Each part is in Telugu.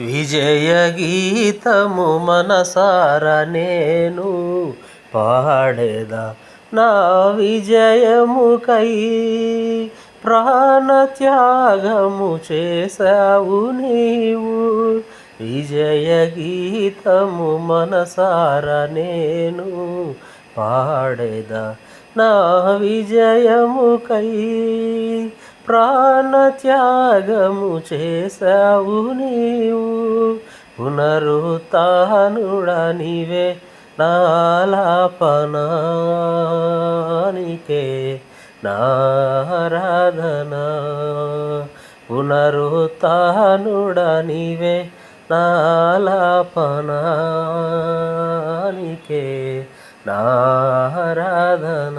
విజయ గీతము మనసార నేను పాడేదా నా విజయముకై ప్రాణత్యాగము చేశావు నీవు. విజయ గీతము మనసార నేను పాడేదా నా విజయముకై ప్రాణత్యాగము చేశావు నీవు. పునరుత్నుడ నీవే నాలాపనానికే నారాధన. పునరుత్నుడ నీవే నాలాపనానికే నారాధన.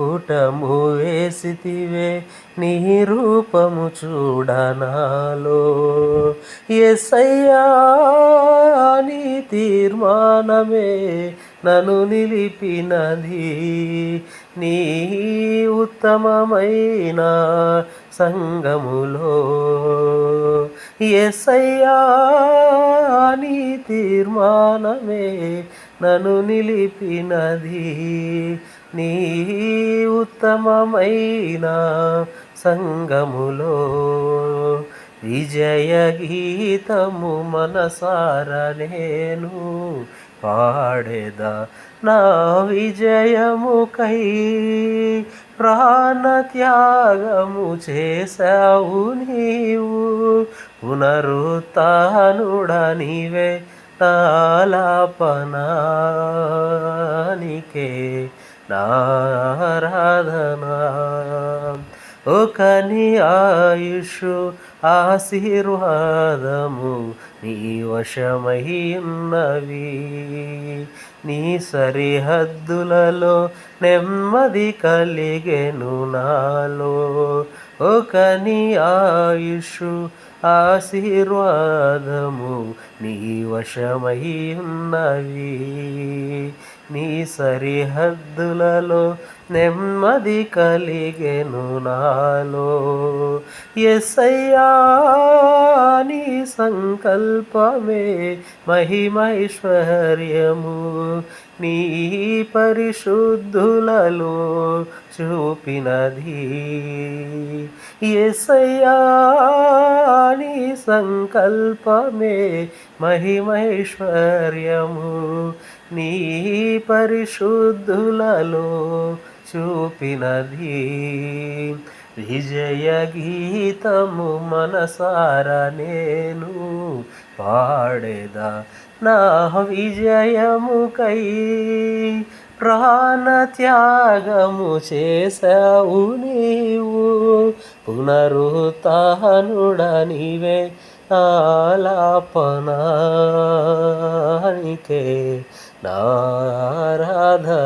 పుటము వేసితివే నీ రూపము చూడనాలో. ఎసయ్యా నీ తీర్మానమే నన్ను నిలిపినది. నీ ఉత్తమమైన సంగములో. ఎసయ్యా నీ తీర్మానమే నను నిలిపినది నీ ఉత్తమమైన సంగములో. విజయ గీతము మనసార నేను పాడేద నా విజయముకై ప్రాణత్యాగము చేశావు నీవు. పునరుత్నుడ నీవే నాలాపనానికే నారాధనా. ఒకని ఆయుష్ ఆశీర్వాదము నీ వశమై ఉన్నవి నీ సరిహద్దులలో నెమ్మది కలిగెను నాలో. ఒకని ఆయుష్ ఆశీర్వాదము నీ వశమై ఉన్నవి నీ సరిహద్దులలో నెమ్మది కలిగెను నాలో. ఎసయ్యా నీ సంకల్పమే మహిమైశ్వర్యము. నీ పరిశుద్ధులలో చూపినది. ఎసయ్యా నీ సంకల్పమే మహిమైశ్వర్యము. నీ పరిశుద్ధులలో చూపినది. విజయ గీతము మనసార నేను పాడేదా నా విజయముకై ప్రాణత్యాగము చేసావు నీవు. పునరుత్నుడ నీవే ఆలాపనానికే నారాధనా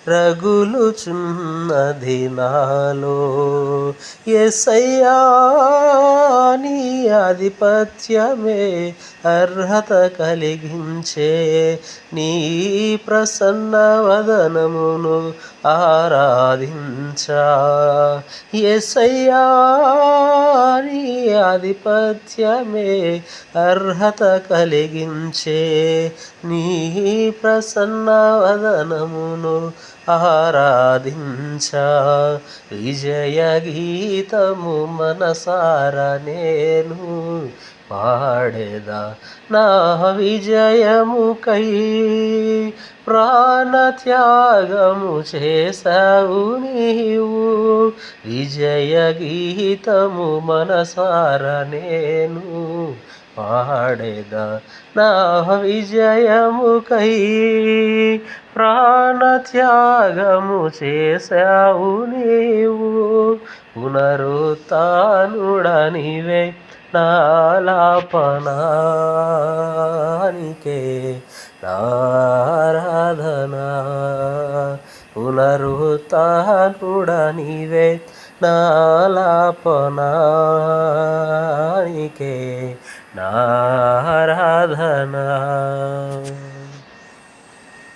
రగులుచున్నది నాలో ఎసయ్యా నీ ఆధిపత్యమే అర్హత కలిగించే నీ ప్రసన్న వదనమును ఆరాధించా. ఎసయ్యా నీ ఆధిపత్యమే అర్హత కలిగించే నీ ప్రసన్న వదనమును ఆరాధించా. విజయ గీతము మనసార నేను పాడేదా. నా విజయముకై కై ప్రాణ త్యాగము చేసావు నీవు. విజయ గీతము మనసార నేను పాడేదా? నా విజయముకై ప్రాణ త్యాగము చేసావు నీవు. పునరుత్నుడనివే నాలాపనానికే నారాధనా పునరుత్నుడనివే నాలాపనానికే నారాధనా